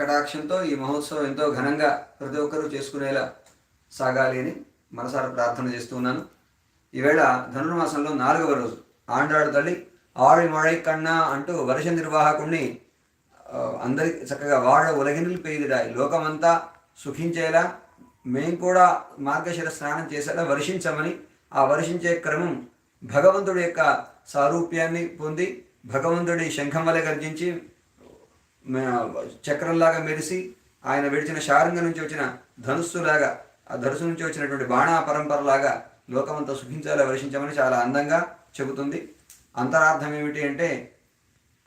కటాక్షంతో ఈ మహోత్సవం ఎంతో ఘనంగా ప్రతి ఒక్కరూ చేసుకునేలా సాగాలి అని మనసారా ప్రార్థన చేస్తూ ఉన్నాను. ఈవేళ ధనుర్మాసంలో నాలుగవ రోజు. ఆండాడు తల్లి ఆడి మழை కన్నా అంటూ వర్ష నిర్వాహకుణ్ణి అందరికి చక్కగా వాడ ఉలగినలు పెయ్యిదిడాయి లోకమంతా సుఖించేలా మేము కూడా మార్గశిర స్నానం చేసేలా వర్షించమని ఆ వర్షించే క్రమం భగవంతుడి యొక్క సారూప్యాన్ని పొంది భగవంతుడి శంఖం వలె గర్జించి చక్రంలాగా మెరిసి ఆయన విడిచిన శారంగ నుంచి వచ్చిన ధనుస్సులాగా ఆ ధనుసు నుంచి వచ్చినటువంటి బాణా పరంపరలాగా లోకమంతా సుఖించేలా వర్షించమని చాలా అందంగా చెబుతుంది. అంతరార్థం ఏమిటి అంటే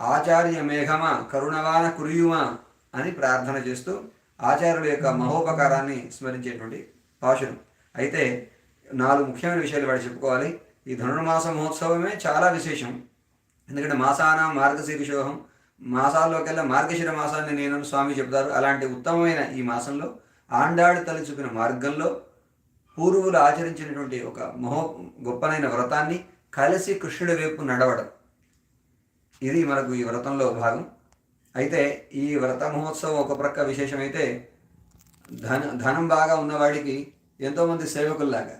ఆచార్య మేఘమా కరుణవాన కురియుమ అని ప్రార్థన చేస్తూ ఆచార్యుల యొక్క మహోపకారాన్ని స్మరించేటువంటి పాశురం. అయితే నాలుగు ముఖ్యమైన విషయాలు వాడు చెప్పుకోవాలి. ఈ ధనుర్మాస మహోత్సవమే చాలా విశేషం. ఎందుకంటే మాసాన మార్గశీర్షోహం మాసాల్లోకెల్లా మార్గశిర మాసాన్ని నేను స్వామి చెప్తారు అలాంటి ఉత్తమమైన ఈ మాసంలో ఆండాడు తల్లి చూపిన మార్గంలో పూర్వులు ఆచరించినటువంటి ఒక మహో గొప్పనైన వ్రతాన్ని కలిసి కృష్ణుడి వైపు నడవడం. ఇది మనకు ఈ వ్రతంలో భాగం. అయితే ఈ వ్రత మహోత్సవం ఒక ప్రక్క విశేషమైతే ధన ధనం బాగా ఉన్నవాడికి ఎంతోమంది సేవకుల్లాగా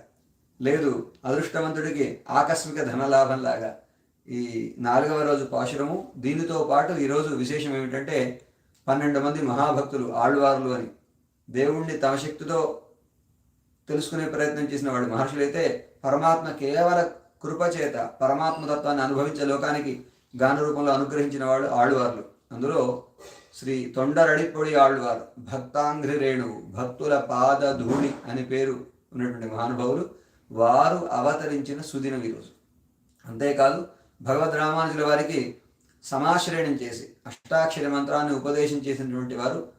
లేదు అదృష్టవంతుడికి ఆకస్మిక ధనలాభంలాగా ఈ నాలుగవ రోజు పాశురము దీనితో పాటు ఈరోజు విశేషం ఏమిటంటే పన్నెండు మంది మహాభక్తులు ఆళ్వార్లు అని. దేవుణ్ణి తమ శక్తితో తెలుసుకునే ప్రయత్నం చేసిన వాడు మహర్షులైతే పరమాత్మ కేవల కృపచేత పరమాత్మ తత్వాన్ని అనుభవించే లోకానికి గాన రూపంలో అనుగ్రహించిన వాడు ఆళ్వార్లు. అందులో శ్రీ తొండరడిపొడి ఆళ్వారు భక్తాంగ్రి రేణువు భక్తుల పాద ధూళి అని పేరు ఉన్నటువంటి మహానుభావులు వారు అవతరించిన సుదినం ఈరోజు అంతేకాదు భగవద్ రామానుజుల వారికి సమాశ్రయణం చేసి అష్టాక్షరి మంత్రాన్ని ఉపదేశం చేసినటువంటి వారు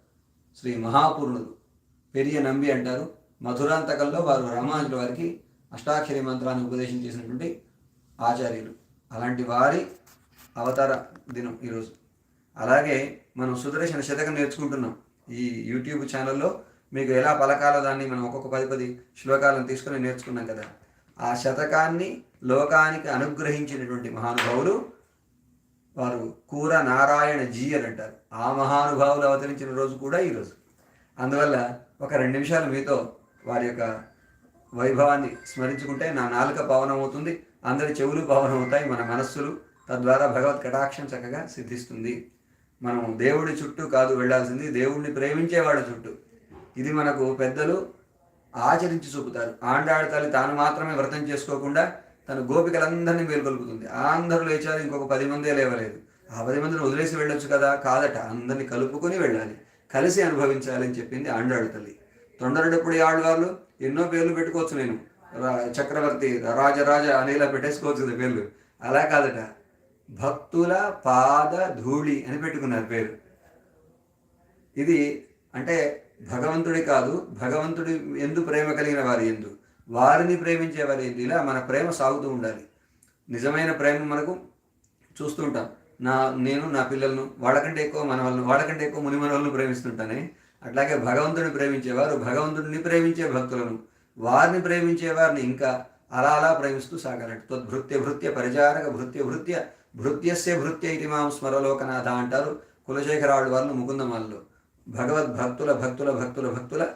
శ్రీ మహాపూర్ణులు. పెరియ నంబి అంటారు. మధురాంతకంలో వారు రామానుజుల వారికి అష్టాక్షరి మంత్రాన్ని ఉపదేశం చేసినటువంటి ఆచార్యులు. అలాంటి వారి అవతార దినం ఈరోజు. అలాగే మనం సుదర్శన శతకం నేర్చుకుంటున్నాం. ఈ యూట్యూబ్ ఛానల్లో మీకు ఎలా పలకాలో దాన్ని మనం ఒక్కొక్క పది పది శ్లోకాలను తీసుకుని నేర్చుకున్నాం కదా. ఆ శతకాన్ని లోకానికి అనుగ్రహించినటువంటి మహానుభావులు వారు కూర నారాయణ జీ అని అంటారు. ఆ మహానుభావులు అవతరించిన రోజు కూడా ఈరోజు అందువల్ల ఒక రెండు నిమిషాలు మీతో వారి యొక్క వైభవాన్ని స్మరించుకుంటే నా నాలుక అవుతుంది అందరి చెవులు అవుతాయి మన మనస్సులు తద్వారా భగవత్ కటాక్షం చక్కగా సిద్ధిస్తుంది. మనం దేవుడి చుట్టూ కాదు వెళ్ళాల్సింది దేవుడిని ప్రేమించేవాడి చుట్టూ. ఇది మనకు పెద్దలు ఆచరించి చూపుతారు. ఆండాడు తల్లి తాను మాత్రమే వ్రతం చేసుకోకుండా తన గోపికలందరినీ మేల్కొల్పుతుంది. అందరూ లేచారు ఇంకొక పది మందే లేవలేదు. ఆ పది మందిని వదిలేసి వెళ్ళొచ్చు కదా కాదట. అందరినీ కలుపుకొని వెళ్ళాలి. కలిసి అనుభవించాలని చెప్పింది ఆండాడు తల్లి తొండరడప్పుడు ఆడవాళ్ళు ఎన్నో పేర్లు పెట్టుకోవచ్చు నేను. రా- చక్రవర్తి రాజరాజ అనేలా పెట్టేసుకోవచ్చు కదా పేర్లు. అలా కాదట. భక్తుల పాద ధూళి అని పెట్టుకున్నారు పేరు. ఇది అంటే భగవంతుడి కాదు భగవంతుడి ఎందు ప్రేమ కలిగిన వారి ఎందు. వారిని ప్రేమించే వారి ఎందు ఇలా మన ప్రేమ సాగుతూ ఉండాలి. నిజమైన ప్రేమ మనకు చూస్తూ ఉంటాం. నా నేను నా పిల్లలను వాళ్ళకంటే ఎక్కువ మన వాళ్ళని వాళ్ళకంటే ఎక్కువ ముని మనవలను ప్రేమిస్తుంటానే. అట్లాగే భగవంతుడిని ప్రేమించేవారు భగవంతుడిని ప్రేమించే భక్తులను. వారిని ప్రేమించే వారిని ఇంకా అలా అలా ప్రేమిస్తూ సాగాలంటే తద్భృత్య భృత్య పరిచారక భృత్య భృత్య భృత్యస్య భృత్య ఇది మాం స్మరలోకనాథ అంటారు కులశేఖరాడు వాళ్ళు ముకుందమాల్లో. భగవద్ భక్తుల భక్తుల భక్తుల భక్తుల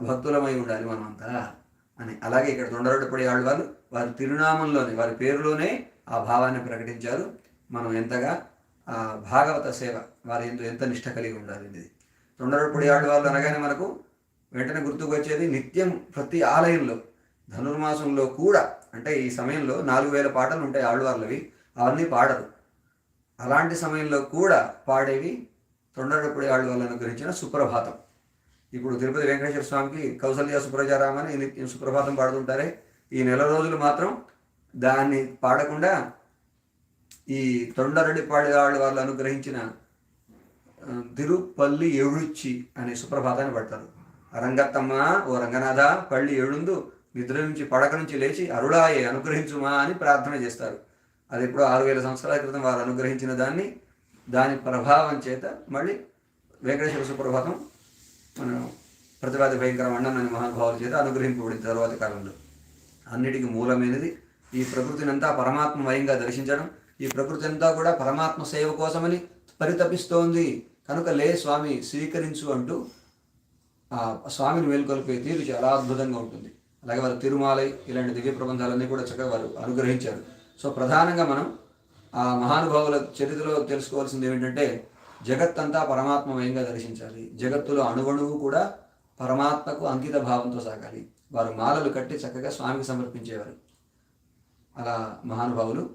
భక్తులమై ఉండాలి మనమంతా. అని అలాగే ఇక్కడ తొండరొడ్డపడి ఆడు వారి తిరునామంలోనే వారి పేరులోనే ఆ భావాన్ని ప్రకటించారు. మనం ఎంతగా ఆ భాగవత సేవ వారి ఎంతో ఎంత నిష్ట కలిగి ఉండాలి ఇది తొండరొడ్డపడి ఆడు వాళ్ళు అనగానే మనకు వెంటనే గుర్తుకు వచ్చేది నిత్యం ప్రతి ఆలయంలో ధనుర్మాసంలో కూడా. అంటే ఈ సమయంలో నాలుగు వేల పాటలు ఉంటాయి ఆళ్వార్లవి అవన్నీ పాడరు. అలాంటి సమయంలో కూడా పాడేవి తొండరపూడి ఆళ్ళు వాళ్ళని అనుగ్రహించిన సుప్రభాతం. ఇప్పుడు తిరుపతి వెంకటేశ్వర స్వామికి కౌసల్య సుప్రజారామని సుప్రభాతం పాడుతుంటారే. ఈ నెల రోజులు మాత్రం దాన్ని పాడకుండా ఈ తొండరడిపాడి పాడేవాళ్ళు వాళ్ళు అనుగ్రహించిన తిరుపల్లి ఎഴുచి అనే సుప్రభాతాన్ని పడతారు. రంగత్తమ్మ ఓ రంగనాథ పల్లి ఏడుందు నిద్ర నుంచి పడక నుంచి లేచి అరుళాయే అనుగ్రహించుమా అని ప్రార్థన చేస్తారు. అది ఇప్పుడు ఆరు వేల సంవత్సరాల క్రితం వారు అనుగ్రహించిన దాన్ని దాని ప్రభావం చేత మళ్ళీ వెంకటేశ్వర సుప్రభాతం మన ప్రతిపాది భయంకర మండన్ అనే మహానుభావుల చేత అనుగ్రహింపబడింది తరువాతి కాలంలో. అన్నిటికీ మూలమైనది ఈ ప్రకృతిని అంతా పరమాత్మమయంగా దర్శించడం. ఈ ప్రకృతి అంతా కూడా పరమాత్మ సేవ కోసమని పరితపిస్తోంది. కనుక లే స్వామి స్వీకరించు అంటూ ఆ స్వామిని మేల్కొల్పే తీరు చాలా అద్భుతంగా ఉంటుంది. అలాగే వారు తిరుమాలై ఇలాంటి దివ్య ప్రబంధాలన్నీ కూడా చక్కగా వారు అనుగ్రహించారు. సో ప్రధానంగా మనం ఆ మహానుభావుల చరిత్రలో తెలుసుకోవాల్సింది ఏమిటంటే జగత్తంతా పరమాత్మమయంగా దర్శించాలి. జగత్తులో అణువణువు కూడా పరమాత్మకు అంకిత భావంతో సాగాలి. వారు మాలలు కట్టి చక్కగా స్వామికి సమర్పించేవారు. అలా మహానుభావులు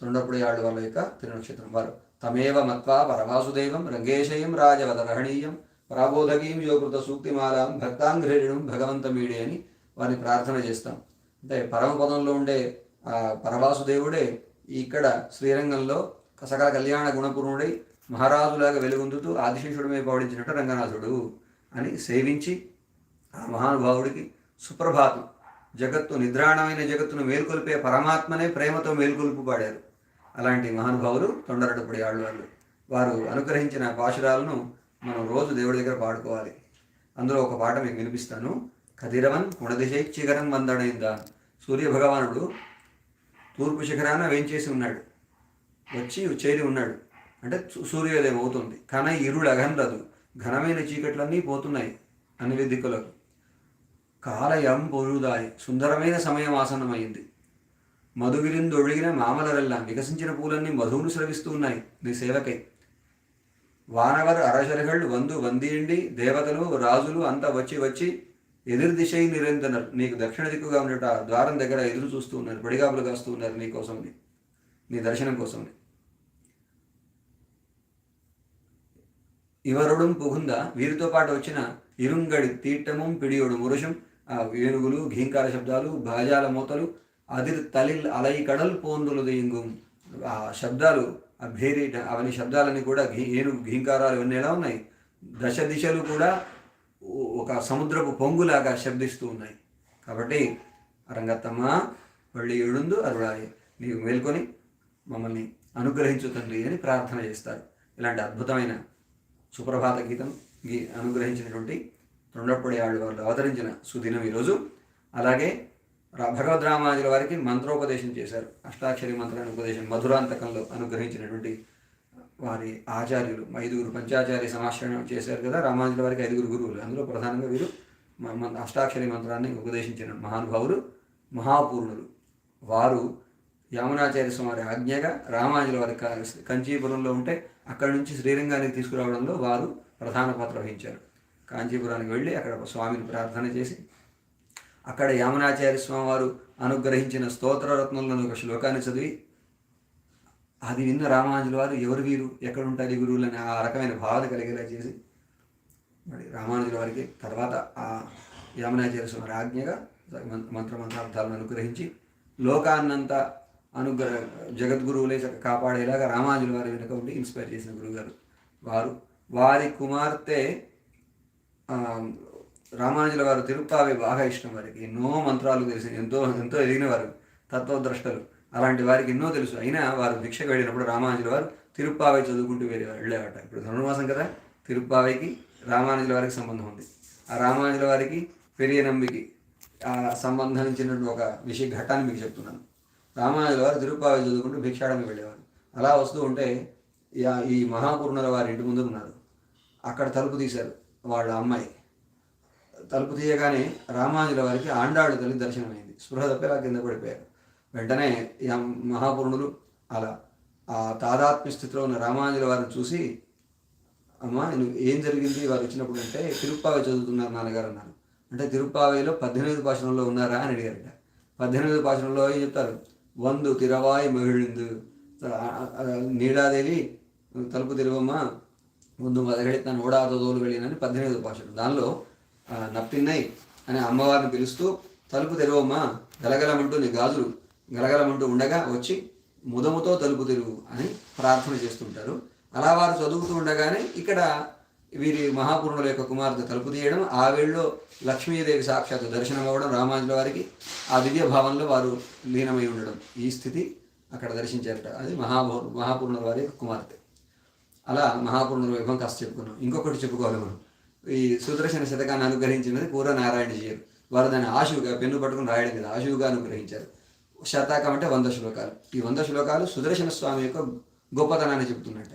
తొండపుడియాడు వాళ్ళ యొక్క తిరునక్షత్రం. వారు తమేవ మత్వా పరవాసుదేవం రంగేశయం రాజవదరహణీయం ప్రాబోధకీం యోకృత సూక్తిమాలాం భక్తాంగ్రేణుం భగవంతమీడే అని వారిని ప్రార్థన చేస్తాం. అంటే పరమపదంలో ఉండే పరవాసుదేవుడే ఇక్కడ శ్రీరంగంలో సకల కళ్యాణ గుణపూర్ణుడై మహారాజులాగా వెలుగొందుతూ ఆదిశేషుడి మీద పవడించినట్టు రంగనాథుడు అని సేవించి ఆ మహానుభావుడికి సుప్రభాతం. జగత్తు నిద్రాణమైన జగత్తును మేల్కొల్పే పరమాత్మనే ప్రేమతో మేల్కొల్పు పాడారు. అలాంటి మహానుభావులు తొండరటపుడి ఆళ్ళవాళ్ళు వారు అనుగ్రహించిన పాశురాలను మనం రోజు దేవుడి దగ్గర పాడుకోవాలి. అందులో ఒక పాట మీకు వినిపిస్తాను. కదిరవన్ కుణదిశై చిగరం వందడైందా సూర్య భగవానుడు తూర్పు శిఖరాన వేంచేసి ఉన్నాడు? వచ్చి చేరి ఉన్నాడు. అంటే సూర్యోదయం అవుతుంది. కానీ ఇరుడు అగంరదు ఘనమైన చీకట్లన్నీ పోతున్నాయి అన్ని దిక్కులకు. కాలయం పొరుదాయి. సుందరమైన సమయం ఆసన్నమైంది. మధువిరిందు ఒడిగిన మామలరెల్లా వికసించిన పూలన్నీ మధువును స్రవిస్తూ ఉన్నాయి నీ సేవకై. వానవర్ అరశరగళ్ళు వందు వందియండి. దేవతలు రాజులు అంతా వచ్చి వచ్చి ఎదురు దిశై నిరంతరం నీకు దక్షిణ దిక్కుగా ఉండేట ద్వారం దగ్గర ఎదురు చూస్తూ ఉన్నారు పడిగాపులు కాస్తూ ఉన్నారు నీ కోసమని నీ దర్శనం కోసమని. ఇవరుడం పుగుంద వీరితో పాటు వచ్చిన ఇరుంగడి తీట్టము పిడియోడు మురుషం ఆ వేణుగులు ఘీంకార శబ్దాలు భాజాల మూతలు అదిర్ తలిల్ అలై కడల్ పోందులు దింగు. ఆ శబ్దాలు ఆ భేరి అవన్నీ శబ్దాలన్నీ కూడా ఘీ ఏనుగు ఘీంకారాలు ఇవన్నీ ఎలా ఉన్నాయి? దశ దిశలు కూడా ఒక సముద్రపు పొంగులాగా శబ్దిస్తూ ఉన్నాయి. కాబట్టి రంగత్తమ్మ మళ్ళీ ఏడుందు అరుడాలి నీవు మేల్కొని మమ్మల్ని అనుగ్రహించు తండ్రి అని ప్రార్థన చేస్తారు. ఇలాంటి అద్భుతమైన సుప్రభాత గీతం గీ అనుగ్రహించినటువంటి తొండపొడి ఆళ్ళు వాళ్ళు అవతరించిన సుదినం ఈరోజు. అలాగే భగవద్ రామాజుల వారికి మంత్రోపదేశం చేశారు. అష్టాక్షరి మంత్రాన్ని ఉపదేశం మధురాంతకంలో అనుగ్రహించినటువంటి వారి ఆచార్యులు ఐదుగురు పంచాచార్య సమాశ్రయం చేశారు కదా రామానుజుల వారికి ఐదుగురు గురువులు. అందులో ప్రధానంగా వీరు మ- అష్టాక్షరి మంత్రాన్ని ఉపదేశించిన మహానుభావులు మహాపూర్ణులు. వారు యామునాచార్య స్వామి ఆజ్ఞగా రామానుజుల వారి కంచీపురంలో ఉంటే అక్కడి నుంచి శ్రీరంగానికి తీసుకురావడంలో వారు ప్రధాన పాత్ర వహించారు. కాంచీపురానికి వెళ్ళి అక్కడ స్వామిని ప్రార్థన చేసి అక్కడ యామునాచార్య స్వామి వారు అనుగ్రహించిన స్తోత్రరత్నంలోని ఒక శ్లోకాన్ని చదివి అది విన్న రామానుజుల వారు ఎవరు వీరు ఎక్కడ ఉంటారు ఈ గురువులు అని ఆ రకమైన భావన కలిగేలా చేసి మరి రామానుజుల వారికి తర్వాత ఆ యామునాచార్య స్వామి ఆజ్ఞగా మంత్ర మంత్రార్థాలను అనుగ్రహించి లోకాన్నంతా అనుగ్రహ జగద్గురువులే కాపాడేలాగా రామానుజుల వారి వెనుక ఉండి ఇన్స్పైర్ చేసిన గురువుగారు వారు. వారి కుమార్తె రామానుజుల వారు తిరుప్పావి బాగా ఇష్టం వారికి. ఎన్నో మంత్రాలు తెలిసి ఎంతో ఎంతో ఎదిగిన వారు తత్వద్రష్టలు. అలాంటి వారికి ఎన్నో తెలుసు. అయినా వారు భిక్షకు వెళ్ళినప్పుడు రామానుజుల వారు తిరుప్పావై చదువుకుంటూ వెళ్ళే వెళ్ళేవాట ఇప్పుడు ధనుర్మాసం కదా తిరుప్పావైకి రామానుజుల వారికి సంబంధం ఉంది. ఆ రామానుజుల వారికి పెరియ నంబికి ఆ సంబంధించినటువంటి ఒక విషయ ఘట్టాన్ని మీకు చెప్తున్నాను. రామానుజుల వారు తిరుప్పావై చదువుకుంటూ భిక్షాడానికి వెళ్ళేవారు. అలా వస్తూ ఉంటే ఈ- ఈ మహాపూర్ణుల వారి ఇంటి ముందు ఉన్నారు. అక్కడ తలుపు తీశారు వాళ్ళ అమ్మాయి. తలుపు తీయగానే రామానుజుల వారికి ఆండాళ్ళు తల్లి దర్శనమైంది. స్పృహ తప్పేలా కింద పడిపోయారు. వెంటనే ఈ అలా ఆ తాదాత్మ్య స్థితిలో ఉన్న రామానుజుల వారిని చూసి అమ్మా నువ్వు ఏం జరిగింది? వారు వచ్చినప్పుడు అంటే తిరుప్పావి చదువుతున్నారు నాన్నగారు అన్నారు. అంటే తిరుప్పావిలో పద్దెనిమిది భాషణంలో ఉన్నారా? అని అడిగారట. పద్దెనిమిది భాషణంలో ఏం చెప్తారు? వందు తిరవాయి మహిళిందు. నీడాదేవి తలుపు తిరువమ్మ. ముందు మదగడి తను ఓడాతో తోలు వెళ్ళినని పద్దెనిమిది భాషలు దానిలో నప్పిన్నై అనే అమ్మవారిని పిలుస్తూ తలుపు తెరవమ్మ. గలగలమంటూ నీ గాజులు గలగలమంటూ ఉండగా వచ్చి ముదముతో తలుపు తెరువు అని ప్రార్థన చేస్తుంటారు. అలా వారు చదువుతూ ఉండగానే ఇక్కడ వీరి మహాపూర్ణుల యొక్క కుమార్తె తలుపు తీయడం ఆ వేళలో లక్ష్మీదేవి సాక్షాత్ దర్శనం అవ్వడం రామానుజుల వారికి ఆ దివ్య భావంలో వారు లీనమై ఉండడం. ఈ స్థితి అక్కడ దర్శించారట అది మహాపూర్ మహాపూర్ణుల వారి యొక్క కుమార్తె. అలా మహాపూర్ణుల వైభవం కాస్త చెప్పుకున్నాం. ఇంకొకటి చెప్పుకోవాలి మనం. ఈ సుదర్శన శతకాన్ని అనుగ్రహించినది పూర్వ నారాయణజీయరు వారు దాన్ని ఆశువుగా పెన్ను పట్టుకుని రాయడం కదా ఆశువుగా అనుగ్రహించారు. శతాకం అంటే వంద శ్లోకాలు. ఈ వంద శ్లోకాలు సుదర్శన స్వామి యొక్క గొప్పతనాన్ని చెబుతున్నట్ట.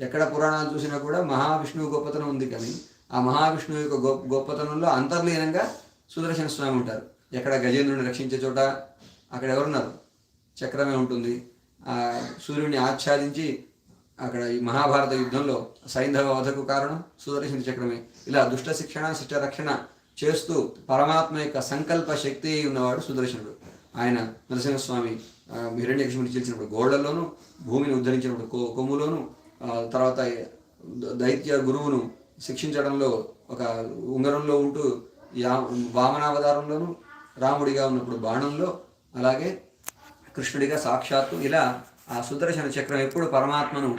ఎక్కడ పురాణాలు చూసినా కూడా మహావిష్ణువు గొప్పతనం ఉంది కానీ ఆ మహావిష్ణువు యొక్క గొప్ప గొప్పతనంలో అంతర్లీనంగా సుదర్శన స్వామి ఉంటారు. ఎక్కడ గజేంద్రుని రక్షించే చోట అక్కడ ఎవరున్నారు? చక్రమే ఉంటుంది. ఆ సూర్యుడిని ఆచ్ఛాదించి అక్కడ ఈ మహాభారత యుద్ధంలో సైంధవ వధకు కారణం సుదర్శన చక్రమే. ఇలా దుష్ట శిక్షణ శిష్ట రక్షణ చేస్తూ పరమాత్మ యొక్క సంకల్ప శక్తి ఉన్నవాడు సుదర్శనుడు. ఆయన నరసింహస్వామి ఆ, హిరణ్యకృష్ణుడిని చేసినప్పుడు గోడల్లోనూ భూమిని ఉద్ధరించినప్పుడు కో కొమ్ములోను తర్వాత దైత్య గురువును శిక్షించడంలో ఒక ఉంగరంలో ఉంటూ యా వామనావతారంలోను రాముడిగా ఉన్నప్పుడు బాణంలో అలాగే కృష్ణుడిగా సాక్షాత్తు ఇలా ఆ సుదర్శన చక్రం ఎప్పుడు పరమాత్మను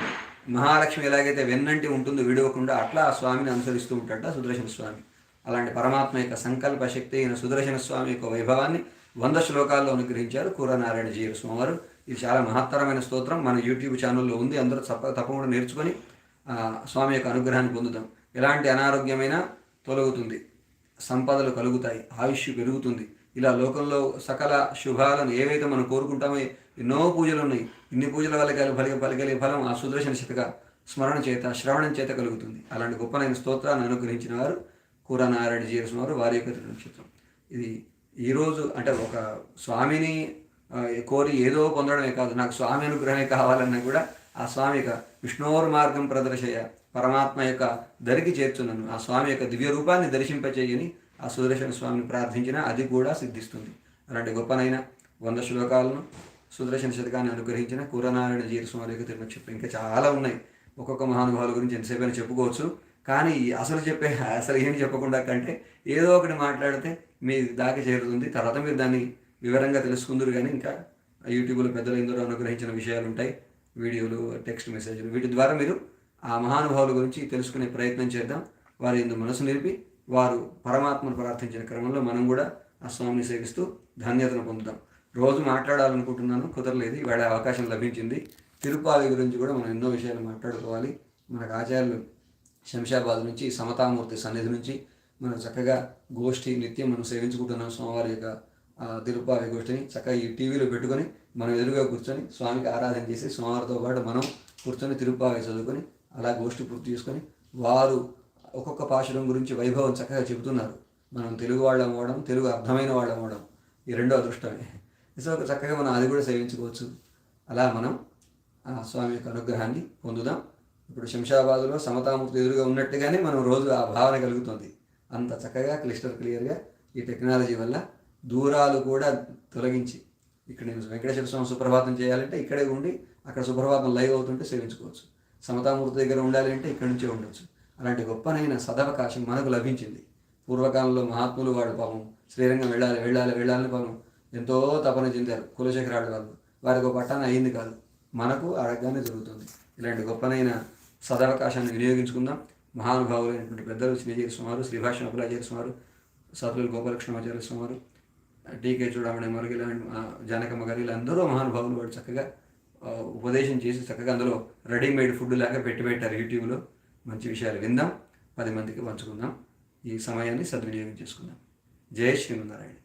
మహాలక్ష్మి ఎలాగైతే వెన్నంటి ఉంటుందో విడవకుండా అట్లా ఆ స్వామిని అనుసరిస్తూ ఉంటాడట సుదర్శన స్వామి. అలాంటి పరమాత్మ యొక్క సంకల్ప శక్తి అయిన సుదర్శన స్వామి యొక్క వైభవాన్ని వంద శ్లోకాల్లో అనుగ్రహించారు కూరనారాయణ జీవ స్వామివారు ఇది చాలా మహత్తరమైన స్తోత్రం. మన యూట్యూబ్ ఛానల్లో ఉంది. అందరూ తప్ప తప్పకుండా నేర్చుకొని స్వామి యొక్క అనుగ్రహాన్ని పొందుతాం. ఎలాంటి అనారోగ్యమైనా తొలగుతుంది. సంపదలు కలుగుతాయి. ఆయుష్ పెరుగుతుంది. ఇలా లోకంలో సకల శుభాలను ఏవైతే మనం కోరుకుంటామో ఎన్నో పూజలు ఉన్నాయి. ఇన్ని పూజల వల్ల కలిగి ఫలిగ పలికలే ఫలం ఆ సుదర్శన చేతగా స్మరణ చేత శ్రవణం చేత కలుగుతుంది. అలాంటి గొప్పనైన స్తోత్రాన్ని అనుగ్రహించిన వారు కూరనారాయణ జీరసం వారు వారి యొక్క నక్షత్రం ఇది ఈరోజు అంటే ఒక స్వామిని కోరి ఏదో పొందడమే కాదు నాకు స్వామి అనుగ్రహమే కావాలన్నా కూడా ఆ స్వామి యొక్క విష్ణోర్ మార్గం ప్రదర్శయ పరమాత్మ యొక్క దరికి చేర్చున్నాను ఆ స్వామి యొక్క దివ్య రూపాన్ని దర్శింపచేయని ఆ సుదర్శన స్వామిని ప్రార్థించినా అది కూడా సిద్ధిస్తుంది. అలాంటి గొప్పనైన వంద శ్లోకాలను సుదర్శన శతకాన్ని అనుగ్రహించిన కూరనారాయణ జీర స్వామి యొక్క ఇంకా చాలా ఉన్నాయి. ఒక్కొక్క మహానుభావుల గురించి ఎంతసేపు అయినా చెప్పుకోవచ్చు. కానీ అసలు చెప్పే అసలు ఏం చెప్పకుండా కంటే ఏదో ఒకటి మాట్లాడితే మీ దాకా చేరుతుంది. తర్వాత మీరు దాన్ని వివరంగా తెలుసుకుందరు కానీ ఇంకా యూట్యూబ్లో పెద్దలు ఎందరో అనుగ్రహించిన విషయాలు ఉంటాయి వీడియోలు టెక్స్ట్ మెసేజ్లు వీటి ద్వారా మీరు ఆ మహానుభావుల గురించి తెలుసుకునే ప్రయత్నం చేద్దాం. వారి ఎందు మనసు నిలిపి వారు పరమాత్మను ప్రార్థించిన క్రమంలో మనం కూడా ఆ స్వామిని సేవిస్తూ ధన్యతను పొందుతాం. రోజు మాట్లాడాలనుకుంటున్నాను కుదరలేదు. ఇవాళ అవకాశం లభించింది. తిరుపాలి గురించి కూడా మనం ఎన్నో విషయాలు మాట్లాడుకోవాలి. మనకు ఆచార్యులు శంషాబాద్ నుంచి సమతామూర్తి సన్నిధి నుంచి మనం చక్కగా గోష్ఠి నిత్యం మనం సేవించుకుంటున్నాం స్వామివారి యొక్క తిరుపావి గోష్ఠిని చక్కగా ఈ టీవీలో పెట్టుకొని మనం ఎదురుగా కూర్చొని స్వామికి ఆరాధన చేసి స్వామివారితో పాటు మనం కూర్చొని తిరుపావి చదువుకొని అలా గోష్ఠి పూర్తి చేసుకొని వారు ఒక్కొక్క పాశురం గురించి వైభవం చక్కగా చెబుతున్నారు. మనం తెలుగు వాళ్ళం అవ్వడం తెలుగు అర్థమైన వాళ్ళం అవ్వడం ఈ రెండో అదృష్టమే. సో చక్కగా మనం అది కూడా సేవించుకోవచ్చు. అలా మనం ఆ స్వామి యొక్క అనుగ్రహాన్ని పొందుదాం. ఇప్పుడు శంషాబాద్లో సమతామూర్తి ఎదురుగా ఉన్నట్టుగానే మనం రోజు ఆ భావన కలుగుతుంది. అంత చక్కగా క్లిస్టర్ క్లియర్గా ఈ టెక్నాలజీ వల్ల దూరాలు కూడా తొలగించి ఇక్కడ నేను వెంకటేశ్వర స్వామి సుప్రభాతం చేయాలంటే ఇక్కడే ఉండి అక్కడ సుప్రభాతం లైవ్ అవుతుంటే సేవించుకోవచ్చు. సమతామూర్తి దగ్గర ఉండాలి అంటే ఇక్కడి నుంచే ఉండొచ్చు. అలాంటి గొప్పనైన సదవకాశం మనకు లభించింది. పూర్వకాలంలో మహాత్ములు వాడు పాపం శ్రీరంగం వెళ్ళాలి వెళ్ళాలి వెళ్ళాలని పాపం ఎంతో తపన చెందారు కులశేఖరాడు వాళ్ళు వారికి ఒక పట్టాన అయింది కాదు. మనకు అడగగానే జరుగుతుంది. ఇలాంటి గొప్పనైన సదవకాశాన్ని వినియోగించుకుందాం. మహానుభావులైనటువంటి పెద్దలు శ్రీజీరి సుమారు శ్రీభాష్యం అభిలాచార్య సుమారు సతులు గోపాలకృష్ణమాచార్య సుమారు టీకే చూడమణి మరుగు ఇలాంటి ఆ, జానకమ్మ గారు వీళ్ళందరూ మహానుభావులు వాడు చక్కగా ఉపదేశం చేసి చక్కగా అందులో రెడీమేడ్ ఫుడ్ లాగా పెట్టి పెట్టారు యూట్యూబ్లో. మంచి విషయాలు విందాం పది మందికి పంచుకుందాం. ఈ సమయాన్ని సద్వినియోగం చేసుకుందాం. జయ శ్రీమన్నారాయణ.